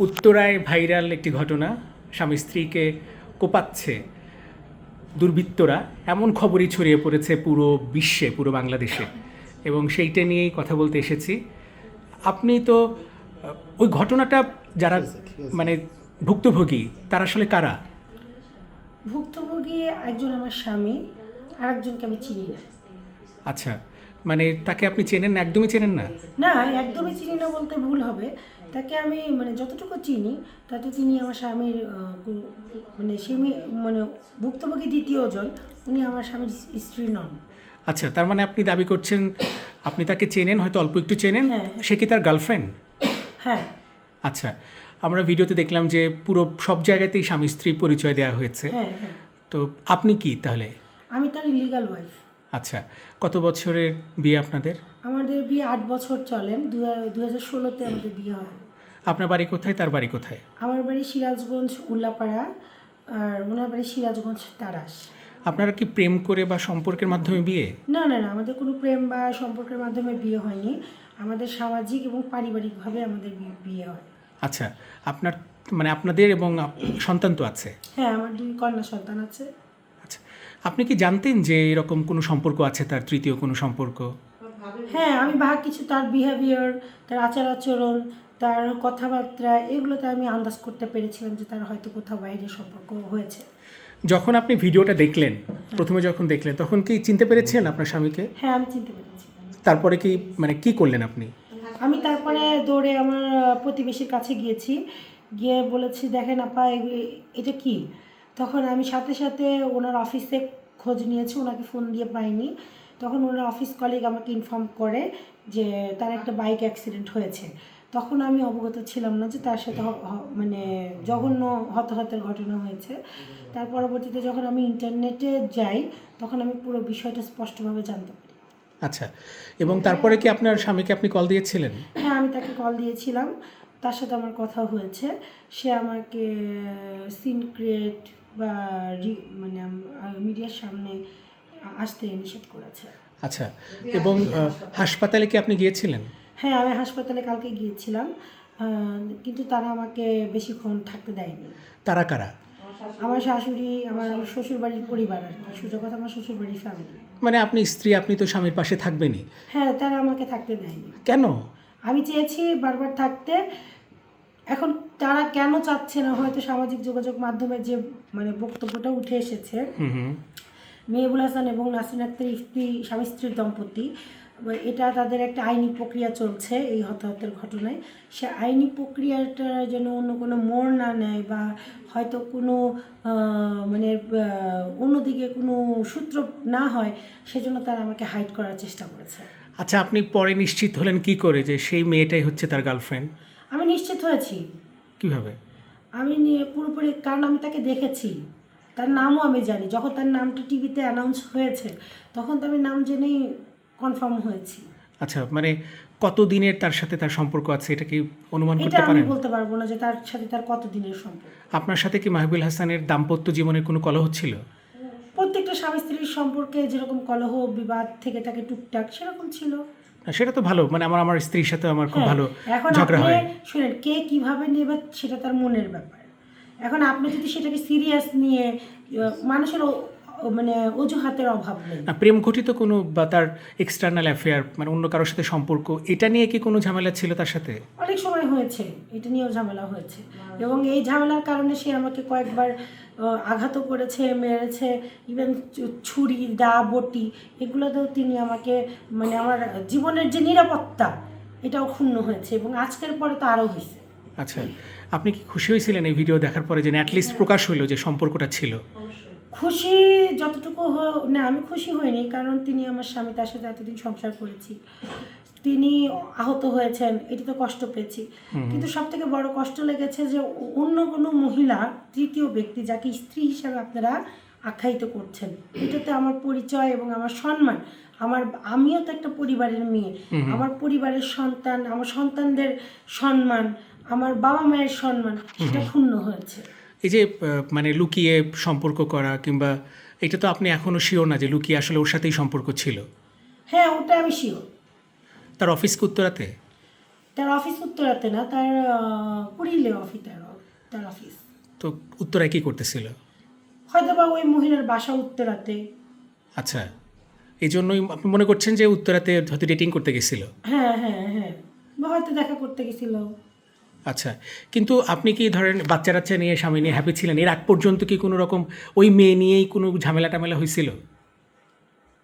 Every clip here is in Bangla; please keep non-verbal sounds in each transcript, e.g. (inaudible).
উত্তরায় ভাইরাল একটি ঘটনা স্বামী স্ত্রীকে কোপাচ্ছে দুর্বৃত্তরা। এমন খবরই ছড়িয়ে পড়েছে পুরো বিশ্বে পুরো বাংলাদেশে। এবং সেইটা নিয়েই কথা বলতে এসেছি। আপনি তো ওই ঘটনাটা যারা মানে ভুক্তভোগী তারা আসলে কারা? ভুক্তভোগী একজন আমার স্বামী আর একজনকে আমি চিনি না। আচ্ছা মানে তাকে আপনি চেনেন না? একদমই চেনেন না? না একদমই চিনি না বলতে ভুল হবে। তাকে আমি মানে যতটুকু চিনি তাতে তিনি আমার স্বামীর মানে স্বামী মানে ভুক্তভোগী দ্বিতীয়জন উনি আমার স্বামীর স্ত্রী নন। আচ্ছা তার মানে আপনি দাবি করছেন আপনি তাকে চেনেন হয়তো অল্প একটু চেনেন হ্যাঁ। সে কি তার গার্লফ্রেন্ড হ্যাঁ। আচ্ছা আমরা ভিডিওতে দেখলাম যে পুরো সব জায়গাতেই স্বামী স্ত্রী পরিচয় দেওয়া হয়েছে। হ্যাঁ হ্যাঁ। তো আপনি কি তাহলে? আমি তার ইলিগাল ওয়াইফ আচ্ছা কত বছরের বিয়ে আপনাদের? আমাদের বিয়ে আট বছর চলেন দু হাজার ষোলোতে আমাদের বিয়ে হয়। আপনার বাড়ি কোথায় তার বাড়ি কোথায়? আমার বাড়ি সিরাজগঞ্জ উল্লাপাড়া আর ওনার বাড়ি সিরাজগঞ্জ তারাস। আপনারা কি প্রেম করে বা সম্পর্কের মাধ্যমে বিয়ে? না না না আমাদের কোনো প্রেম বা সম্পর্কের মাধ্যমে বিয়ে হয়নি। আমাদের সামাজিক এবং পারিবারিকভাবে আমাদের বি- বিয়ে হয়। আচ্ছা আপনার মানে আপনাদের এবং আপ- সন্তান তো আছে। হ্যাঁ আমার দুই কন্যা সন্তান আছে। আচ্ছা আপনি কি জানতেন যে এরকম কোনো সম্পর্ক আছে তার তৃতীয় কোনো সম্পর্ক? হ্যাঁ আমি বা কিছু তার বিহেভিয়ার তার আচার আচরণ তার কথাবার্তা এগুলোতে আমি আন্দাজ করতে পেরেছিলাম যে তার হয়তো কোথাও বাইরে সম্পর্ক হয়েছে। যখন আপনি ভিডিওটা দেখলেন প্রথমে যখন দেখলেন তখন কি চিনতে পেরেছেন আপনার স্বামীকে? হ্যাঁ আমি চিনতে পেরেছি। তারপরে কি মানে কি করলেন আপনি? আমি তারপরে দৌড়ে আমার প্রতিবেশীর কাছে গিয়েছি গিয়ে বলেছি দেখেন আপা এটা কি? তখন আমি সাথে সাথে ওনার অফিসে খোঁজ নিয়েছি ওনাকে ফোন দিয়ে পাইনি। তখন ওনার অফিস কলিগ আমাকে ইনফর্ম করে যে তার একটা বাইক অ্যাক্সিডেন্ট হয়েছে। তখন আমি অবগত ছিলাম না যে তার সাথে মানে জঘন্য হতাহতের ঘটনা হয়েছে। তার পরবর্তীতে যখন আমি ইন্টারনেটে যাই তখন আমি পুরো বিষয়টা স্পষ্টভাবে জানতে পারি। আচ্ছা এবং তারপরে কি আপনার স্বামীকে আপনি কল দিয়েছিলেন? হ্যাঁ আমি তাকে কল দিয়েছিলাম। তার সাথে আমার কথা হয়েছে। সে আমাকে সিন ক্রিয়েট বা মানে মিডিয়ার সামনে আসতে নিষেধ করেছে। আচ্ছা এবং হাসপাতালে কি আপনি গিয়েছিলেন? হ্যাঁ আমি হাসপাতালে কালকে গিয়েছিলাম কিন্তু তারা আমাকে বেশিক্ষণ থাকতে দেয়নি। তারা কারা? আমার শাশুড়ি আমার শ্বশুর বাড়ির পরিবার আর কি। সোজা কথা আমার শ্বশুর বাড়ির ফ্যামিলি মানে আপনি স্ত্রী আপনি তো স্বামীর পাশে থাকবেনই। হ্যাঁ তারা আমাকে থাকতে দেয়নি। কেন? আমি চেয়েছি বারবার থাকতে। এখন তারা কেন চাচ্ছে না? হয়তো সামাজিক যোগাযোগ মাধ্যমে যে মানে বক্তব্যটা উঠে এসেছে। মেহবুল হাসান এবং নাসরিন আক্তার স্ত্রী স্বামী স্ত্রীর দম্পতি। এটা তাদের একটা আইনি প্রক্রিয়া চলছে এই হতাহতের ঘটনায়। সে আইনি প্রক্রিয়াটা যেন অন্য কোনো মোড় না নেয় বা হয়তো কোনো মানে অন্যদিকে কোনো সূত্র না হয় সেজন্য তারা আমাকে হাইড করার চেষ্টা করেছে। আচ্ছা আপনি পরে নিশ্চিত হলেন কি করে যে সেই মেয়েটাই হচ্ছে তার গার্লফ্রেন্ড আমি নিশ্চিত হয়েছি। কীভাবে? আমি নিয়ে পুরোপুরি কারণ আমি তাকে দেখেছি। তার নামও আমি জানি। যখন তার নামটা টিভিতে অ্যানাউন্স হয়েছে তখন তো আমি নাম জেনেই কনফার্ম হয়েছি। আচ্ছা মানে কত দিনের তার সাথে তার সম্পর্ক আছে এটা কি অনুমান করতে আমি বলতে পারব না যে তার সাথে তার কত দিনের সম্পর্ক। আপনার সাথে কি মাহবুল হাসানের দাম্পত্য জীবনের কোনো কলহ ছিল? প্রত্যেকটা স্বামী স্ত্রীর সম্পর্কে যেরকম কলহ বিবাদ থেকে থাকে টুকটাক সেরকম ছিল। না, সেটা তো ভালো মানে আমার আমার স্ত্রীর সাথে আমার খুব হ্যাঁ, ভালো এখন ঝগড়া হয়। শুনেন কে কীভাবে নেবে সেটা তার মনের ব্যাপার। এখন আপনি যদি সেটাকে সিরিয়াস নিয়ে মানুষের মানে অজুহাতের অভাব নেই। প্রেম ঘটিত কোনো বা তার এক্সটার্নাল অ্যাফেয়ার মানে অন্য কারোর সাথে সম্পর্ক এটা নিয়ে কি কোনো ঝামেলা ছিল তার সাথে? অনেক সময় হয়েছে এটা নিয়েও ঝামেলা হয়েছে। এবং এই ঝামেলার কারণে সে আমাকে কয়েকবার আঘাতও করেছে মেরেছে ইভেন ছুরি দা বটি এগুলোতেও তিনি আমাকে মানে আমার জীবনের যে নিরাপত্তা এটাও ক্ষুণ্ণ হয়েছে এবং আজকের পরে তো আরও হয়েছে। আচ্ছা আপনি কি খুশি হয়েছিলেন এই ভিডিও দেখার পরে যে অ্যাটলিস্ট প্রকাশ হলো যে সম্পর্কটা ছিল? খুশি যতটুকু না আমি খুশি হইনি কারণ তিনি আমার স্বামী তার সাথে এতদিন সংসার করেছি। তিনি আহত হয়েছেন এটি তো কষ্ট পেয়েছি। কিন্তু সব থেকে বড় কষ্ট লেগেছে যে অন্য কোনো মহিলা তৃতীয় ব্যক্তি যাকে স্ত্রী হিসাবে আপনারা আখ্যায়িত করছেন এটাতে আমার পরিচয় এবং আমার সম্মান। আমার আমিও তো একটা পরিবারের মেয়ে। আমার পরিবারের সন্তান আমার সন্তানদের সম্মান আমার বাবা মায়ের সম্মান সেটা ক্ষুণ্ণ হয়েছে। এই যে মানে লুকিয়ে সম্পর্ক করা কিংবা এটা তো আপনি এখনও শিওর না যে লুকিয়ে আসলে ওর সাথেই সম্পর্ক ছিল? হ্যাঁ ওটা আমি শিওর তার অফিস উত্তরাতে? তার অফিস উত্তরাতে না তার কুড়িলে অফিস তার তার অফিস তো উত্তরায় কি করতেছিল? হয়তো বা ওই মহিলার বাসা উত্তরাতে। আচ্ছা এই জন্যই আপনি মনে করছেন যে উত্তরাতে হয়তো ডেটিং করতে গেছিল? হ্যাঁ হ্যাঁ হ্যাঁ বা হয়তো দেখা করতে গেছিল। আচ্ছা কিন্তু আপনি কি ধরেন বাচ্চা টাচ্চা নিয়ে স্বামী নিয়ে হ্যাপি ছিলেন? এর আগ পর্যন্ত কি কোনো রকম ওই মেয়ে নিয়েই কোনো ঝামেলা টামেলা হয়েছিল?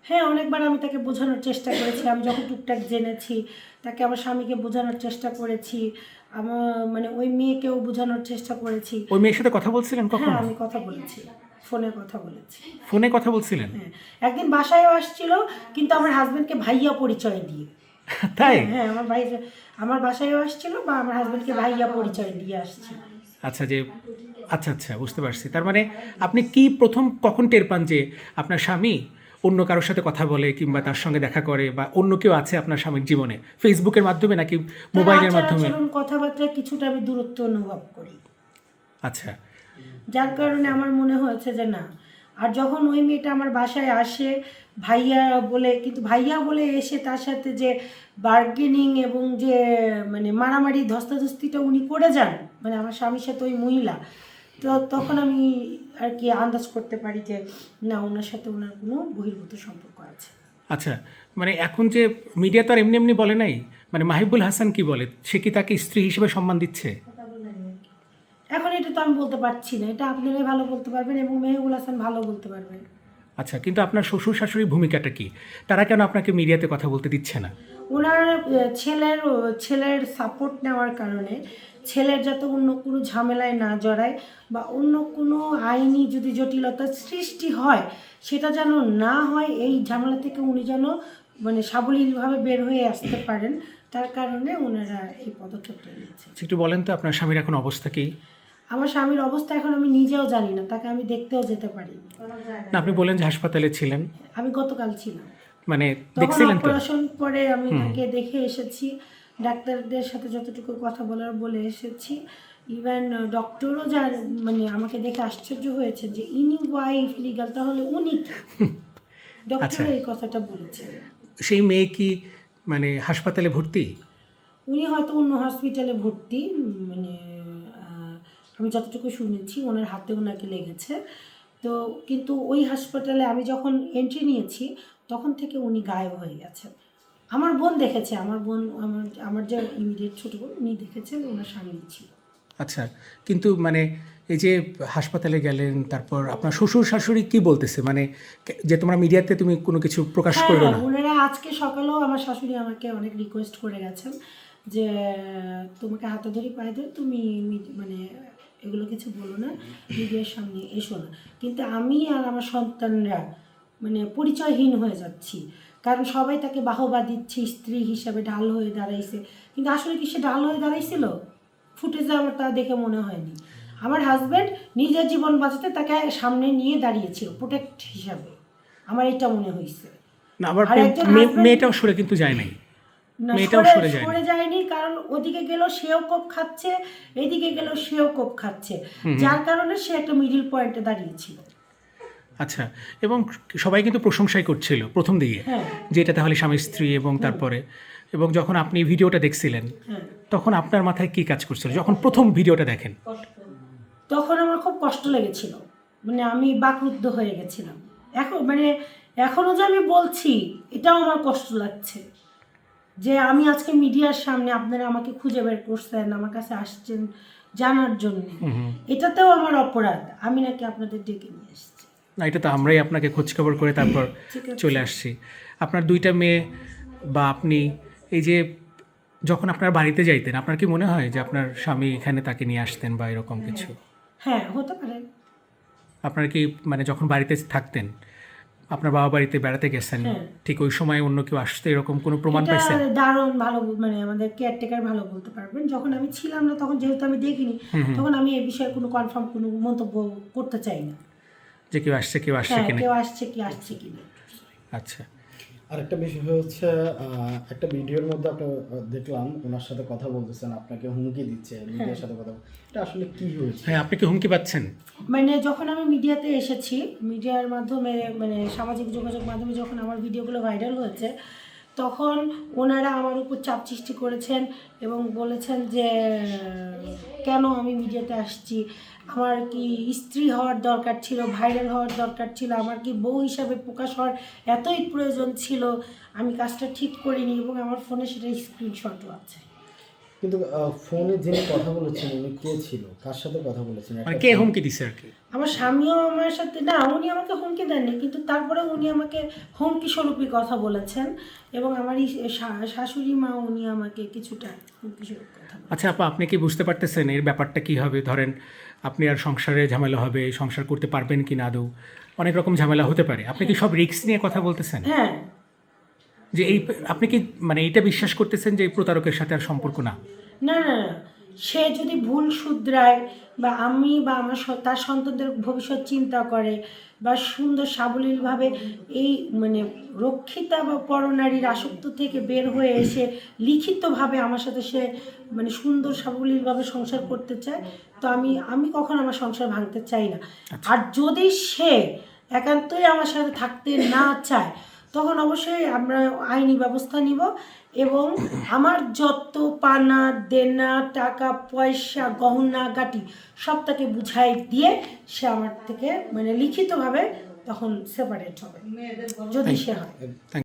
হ্যাঁ অনেকবার আমি তাকে বোঝানোর চেষ্টা করেছি আমি যখন টুকটাক জেনেছি তাকে আমার স্বামীকে বোঝানোর চেষ্টা করেছি। আমার মানে ওই মেয়েকেও বোঝানোর চেষ্টা করেছি। ওই মেয়ের সাথে কথা বলছিলেন কখন? হ্যাঁ আমি কথা বলেছি। ফোনে কথা বলেছি। ফোনে কথা বলছিলেন? হ্যাঁ একদিন বাসায়ও আসছিল কিন্তু আমার হাজবেন্ডকে ভাইয়া পরিচয় দিয়ে। (laughs) তাই? হ্যাঁ আমার ভাই আমার বাসায়ও আসছিল বা আমার হাজবেন্ডকে ভাইয়া পরিচয় দিয়ে আসছিল আচ্ছা যে আচ্ছা আচ্ছা বুঝতে পারছি। তার মানে আপনি কি প্রথম কখন টের পান যে আপনার স্বামী অন্য কারোর সাথে কথা বলে কিংবা তার সঙ্গে দেখা করে বা অন্য কেউ আছে আপনার স্বামীর জীবনে? ফেসবুকের মাধ্যমে নাকি মোবাইলের মাধ্যমে? আচরণ কথাবার্তা কিছুটা আমি দূরত্ব অনুভব করি। আচ্ছা। যার কারণে আমার মনে হয়েছে যে না আর যখন ওই মেয়েটা আমার বাসায় আসে, ভাইয়া বলে, কিন্তু ভাইয়া বলে এসে তার সাথে যে বার্গেনিং এবং যে মানে মারামারি, ধস্তাধস্তিটা উনি করে যান মানে আমার স্বামীর সাথে ওই মহিলা, তো তখন আমি আর কি আন্দাজ করতে পারি যে, না, ওনার সাথে ওনার কোনো বহির্ভূত সম্পর্ক আছে। আচ্ছা মানে এখন যে মিডিয়া তো আর এমনি এমনি বলে নাই মানে মাহিবুল হাসান কি বলে? সে কি তাকে স্ত্রী হিসেবে সম্মান দিচ্ছে? এটা তো আমি বলতে পারছি না। এটা আপনারাই ভালো বলতে পারবেন এবং মেহবুল হাসান ভালো বলতে পারবেন। আচ্ছা কিন্তু আপনার শ্বশুর শাশুড়ির ভূমিকাটা কি? তারা কেন আপনাকে মিডিয়াতে কথা বলতে দিচ্ছে না? ওনার ছেলের ছেলের সাপোর্ট নেওয়ার কারণে ছেলের যাতে অন্য কোনো ঝামেলায় না জড়ায় বা অন্য কোনো আইনি যদি জটিলতার সৃষ্টি হয় সেটা যেন না হয় এই ঝামেলা থেকে উনি যেন মানে সাবলীলভাবে বের হয়ে আসতে পারেন তার কারণে ওনারা এই পদক্ষেপটা নিয়েছেন। আচ্ছা, একটু বলেন তো আপনার স্বামীর এখন অবস্থা কি? আমার স্বামীর অবস্থা এখন আমি নিজেও জানি না তাকে আমি দেখতেও যেতে পারি। না আপনি বলেন যে হাসপাতালে ছিলেন। আমি গতকাল ছিলাম। মানে দেখছিলেন তো? অপারেশন পরে আমি তাকে দেখে এসেছি। ডাক্তারদের সাথে যতটুকু কথা বলার বলে এসেছি। ইভেন ডক্টরও যা মানে আমাকে দেখে আশ্চর্য হয়েছে যে ইনি ওয়াইফ লিগাল তাহলে উনি ডক্টর (laughs) আচ্ছা। এই কথাটা বলেছে। সেই মেয়ে কি মানে হাসপাতালে ভর্তি? উনি হয়তো অন্য হসপিটালে ভর্তি মানে আমি যতটুকু শুনেছি ওনার হাতে ওনাকে লেগেছে। তো কিন্তু ওই হাসপাতালে আমি যখন এন্ট্রি নিয়েছি তখন থেকে উনি গায়েব হয়ে গেছেন। আমার বোন দেখেছে আমার বোন আমার আমার যে ইমিডিয়েট ছোটো বোন উনি দেখেছেন ওনার সামনে ছিল। আচ্ছা কিন্তু মানে এই যে হাসপাতালে গেলেন তারপর আপনার শ্বশুর শাশুড়ি কি বলতেছে? মানে যে তোমরা মিডিয়াতে তুমি কোনো কিছু প্রকাশ করবে হ্যাঁ না। ওনারা আজকে সকালেও আমার শাশুড়ি আমাকে অনেক রিকোয়েস্ট করে গেছেন যে তোমাকে হাতে ধরি পায়ে ধরে তুমি মানে এগুলো কিছু বলো না মিডিয়ার সামনে এসো না। কিন্তু আমি আর আমার সন্তানরা মানে পরিচয়হীন হয়ে যাচ্ছি। কারণ সবাই তাকে বাহবা দিচ্ছে স্ত্রী হিসাবে ঢাল হয়ে দাঁড়াইছে। কিন্তু আসলে কি সে ঢাল হয়ে দাঁড়াইছিল? ফুটেজে আমার তা দেখে মনে হয়নি। আমার হাজব্যান্ড নিজের জীবন বাঁচাতে তাকে সামনে নিয়ে দাঁড়িয়েছিল প্রোটেক্ট হিসাবে। আমার এটা মনে হয়েছে না আবার মেয়েটাও সরে কিন্তু যায় নাই। মেয়েটাও সরে যায়নি। সরে যায়নি কারণ ওদিকে গেলেও সেও কোপ খাচ্ছে এদিকে গেলেও সেও কোপ খাচ্ছে। যার কারণে সে একটা মিডিল পয়েন্টে দাঁড়িয়েছিল। আচ্ছা এবং সবাই কিন্তু প্রশংসাই করছিল প্রথম দিকে হ্যাঁ। যে এটা তাহলে স্বামী স্ত্রী এবং তারপরে এবং যখন আপনি ভিডিওটা দেখছিলেন হ্যাঁ। তখন আপনার মাথায় কি কাজ করছিল? যখন প্রথম ভিডিওটা দেখেন। তখন আমার খুব কষ্ট লেগেছিল। মানে আমি বাকরুদ্ধ হয়ে গেছিলাম। এখন মানে এখনও যে আমি বলছি এটাও আমার কষ্ট লাগছে। যে আমি আজকে মিডিয়ার সামনে আপনারা আমাকে খুঁজে বের করছেন আমার কাছে আসছেন জানার জন্য। এটাতেও আমার অপরাধ। আমি নাকি আপনাদের ডেকে নিয়ে এসেছি। না এটা তো আমরাই আপনাকে খোঁজখবর করে তারপর চলে আসছি। আপনার দুইটা মেয়ে বা আপনি এই যে যখন আপনার বাড়িতে যাইতেন আপনার কি মনে হয় যে আপনার স্বামী এখানে তাকে নিয়ে আসতেন বা এরকম কিছু? হ্যাঁ হতে পারে। আপনার কি মানে যখন বাড়িতে থাকতেন আপনার বাবা বাড়িতে বেড়াতে গেছেন হ্যাঁ। ঠিক ওই সময় অন্য কেউ আসতে এরকম কোনো প্রমাণ পাইছেন? দারুণ ভালো মানে আমাদের কেয়ারটেকার ভালো বলতে পারবেন। যখন আমি ছিলাম না তখন যেহেতু আমি দেখিনি তখন আমি এই বিষয়ে কোনো কনফার্ম কোনো মন্তব্য করতে চাই না। যে কেউ আসছে কেউ আসছে হ্যাঁ কিনা? কেউ আসছে কি আসছে কি না আচ্ছা। আরেকটা বিষয় হচ্ছে একটা ভিডিওর মধ্যে আপনি দেখলাম ওনার সাথে কথা বলতেছেন আপনাকে হুমকি দিচ্ছে মিডিয়ার সাথে কথা এটা আসলে কি হয়েছে? হ্যাঁ আপনি কি হুমকি পাচ্ছেন? মানে যখন আমি মিডিয়াতে এসেছি মিডিয়ার মাধ্যমে মানে সামাজিক যোগাযোগ মাধ্যমে যখন আমার ভিডিওগুলো ভাইরাল হয়েছে তখন ওনারা আমার উপর চাপ সৃষ্টি করেছেন এবং বলেছেন যে, কেন আমি মিডিয়াতে আসছি? আমার কি স্ত্রী হওয়ার দরকার ছিল, ভাইরাল হওয়ার দরকার ছিল, আমার কি বউ হিসাবে প্রকাশ হওয়ার এতই প্রয়োজন ছিল? আমি কাজটা ঠিক করিনি এবং আমার ফোনে সেটা স্ক্রিনশটও আছে। কিন্তু ফোনে যিনি কথা বলেছেন উনি কে ছিল? কার সাথে কথা বলেছেন? মানে কে হুমকি দিছে আর কি? আমার স্বামীও আমার সাথে না উনি আমাকে হুমকি দেননি কিন্তু তারপরে উনি আমাকে হুমকি স্বরূপী কথা বলেছেন এবং আমার শাশুড়ি মা উনি আমাকে কিছুটা হুমকি স্বরূপ কথা আচ্ছা আপা আপনি কি বুঝতে পারতেছেন এর ব্যাপারটা কি হবে? ধরেন আপনি আর সংসারে ঝামেলা হবে সংসার করতে পারবেন কি না আদৌ? অনেক রকম ঝামেলা হতে পারে। আপনি কি সব রিস্ক নিয়ে কথা বলতেছেন? হ্যাঁ যে এই আপনি কি মানে এইটা বিশ্বাস করতেছেন যে এই প্রতারকের সাথে আর সম্পর্ক না? না না না সে যদি ভুল শুধরায় বা আমি বা আমার তার সন্তানদের ভবিষ্যৎ চিন্তা করে বা সুন্দর সাবলীলভাবে এই মানে রক্ষিতা বা পরনারীর আসক্ত থেকে বের হয়ে এসে লিখিতভাবে আমার সাথে সে মানে সুন্দর সাবলীলভাবে সংসার করতে চায় তো আমি আমি কখন আমার সংসার ভাঙতে চাই না। আর যদি সে একান্তই আমার সাথে থাকতে না চায় তখন অবশ্যই আমরা আইনি ব্যবস্থা নিব এবং আমার যত পানা দেনা টাকা পয়সা গহনা গাটি সব তাকে বুঝাই দিয়ে সে আমার থেকে মানে লিখিতভাবে তখন সেপারেট হবে। যদি সে হয়।